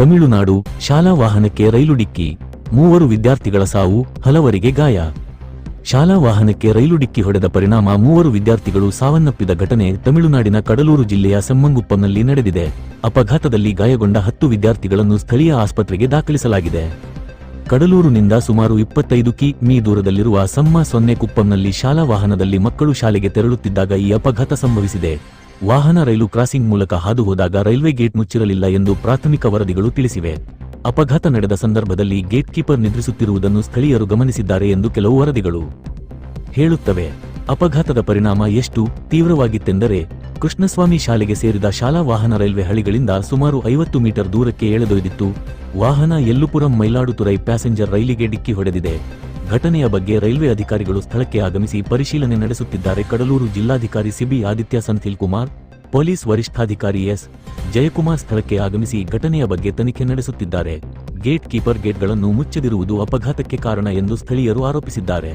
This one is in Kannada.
ತಮಿಳುನಾಡು ಶಾಲಾ ವಾಹನಕ್ಕೆ ರೈಲು ಡಿಕ್ಕಿ, ಮೂವರು ವಿದ್ಯಾರ್ಥಿಗಳ ಸಾವು ಹಲವರಿಗೆ ಗಾಯ. ಶಾಲಾ ವಾಹನಕ್ಕೆ ರೈಲು ಡಿಕ್ಕಿ ಹೊಡೆದ ಪರಿಣಾಮ ಮೂವರು ವಿದ್ಯಾರ್ಥಿಗಳು ಸಾವನ್ನಪ್ಪಿದ ಘಟನೆ ತಮಿಳುನಾಡಿನ ಕಡಲೂರು ಜಿಲ್ಲೆಯ ಸಮ್ಮಂಗುಪ್ಪನಲ್ಲಿ ನಡೆದಿದೆ. ಅಪಘಾತದಲ್ಲಿ ಗಾಯಗೊಂಡ ಹತ್ತು ವಿದ್ಯಾರ್ಥಿಗಳನ್ನು ಸ್ಥಳೀಯ ಆಸ್ಪತ್ರೆಗೆ ದಾಖಲಿಸಲಾಗಿದೆ. ಕಡಲೂರಿನಿಂದ ಸುಮಾರು ಇಪ್ಪತ್ತೈದು ಕಿ ಮೀ ದೂರದಲ್ಲಿರುವ ಸಮ್ಮ ಸೊನ್ನೆ ಕುಪ್ಪಂನಲ್ಲಿ ಶಾಲಾ ವಾಹನದಲ್ಲಿ ಮಕ್ಕಳು ಶಾಲೆಗೆ ತೆರಳುತ್ತಿದ್ದಾಗ ಈ ಅಪಘಾತ ಸಂಭವಿಸಿದೆ. ವಾಹನ ರೈಲು ಕ್ರಾಸಿಂಗ್ ಮೂಲಕ ಹಾದು ಹೋದಾಗ ರೈಲ್ವೆ ಗೇಟ್ ಮುಚ್ಚಿರಲಿಲ್ಲ ಎಂದು ಪ್ರಾಥಮಿಕ ವರದಿಗಳು ತಿಳಿಸಿವೆ. ಅಪಘಾತ ನಡೆದ ಸಂದರ್ಭದಲ್ಲಿ ಗೇಟ್ ಕೀಪರ್ ನಿದ್ರಿಸುತ್ತಿರುವುದನ್ನು ಸ್ಥಳೀಯರು ಗಮನಿಸಿದ್ದಾರೆ ಎಂದು ಕೆಲವು ವರದಿಗಳು ಹೇಳುತ್ತವೆ. ಅಪಘಾತದ ಪರಿಣಾಮ ಎಷ್ಟು? ತೀವ್ರವಾಗಿತ್ತೆಂದರೆ, ಕೃಷ್ಣಸ್ವಾಮಿ ಶಾಲೆಗೆ ಸೇರಿದ ಶಾಲಾ ವಾಹನ ರೈಲ್ವೆ ಹಳಿಗಳಿಂದ ಸುಮಾರು ಐವತ್ತು ಮೀಟರ್ ದೂರಕ್ಕೆ ಎಳೆದೊಯ್ದಿತ್ತು. ವಾಹನ ಯಲ್ಲುಪುರಂ ಮೈಲಾಡುತುರೈ ಪ್ಯಾಸೆಂಜರ್ ರೈಲಿಗೆ ಡಿಕ್ಕಿ ಹೊಡೆದಿದೆ. ಘಟನೆಯ ಬಗ್ಗೆ ರೈಲ್ವೆ ಅಧಿಕಾರಿಗಳು ಸ್ಥಳಕ್ಕೆ ಆಗಮಿಸಿ ಪರಿಶೀಲನೆ ನಡೆಸುತ್ತಿದ್ದಾರೆ. ಕಡಲೂರು ಜಿಲ್ಲಾಧಿಕಾರಿ ಸಿಬಿ ಆದಿತ್ಯ ಸಂಥಿಲ್ ಕುಮಾರ್, ಪೊಲೀಸ್ ವರಿಷ್ಠಾಧಿಕಾರಿ ಎಸ್ ಜಯಕುಮಾರ್ ಸ್ಥಳಕ್ಕೆ ಆಗಮಿಸಿ ಘಟನೆಯ ಬಗ್ಗೆ ತನಿಖೆ ನಡೆಸುತ್ತಿದ್ದಾರೆ. ಗೇಟ್ ಕೀಪರ್ ಗೇಟ್ಗಳನ್ನು ಮುಚ್ಚದಿರುವುದು ಅಪಘಾತಕ್ಕೆ ಕಾರಣ ಎಂದು ಸ್ಥಳೀಯರು ಆರೋಪಿಸಿದ್ದಾರೆ.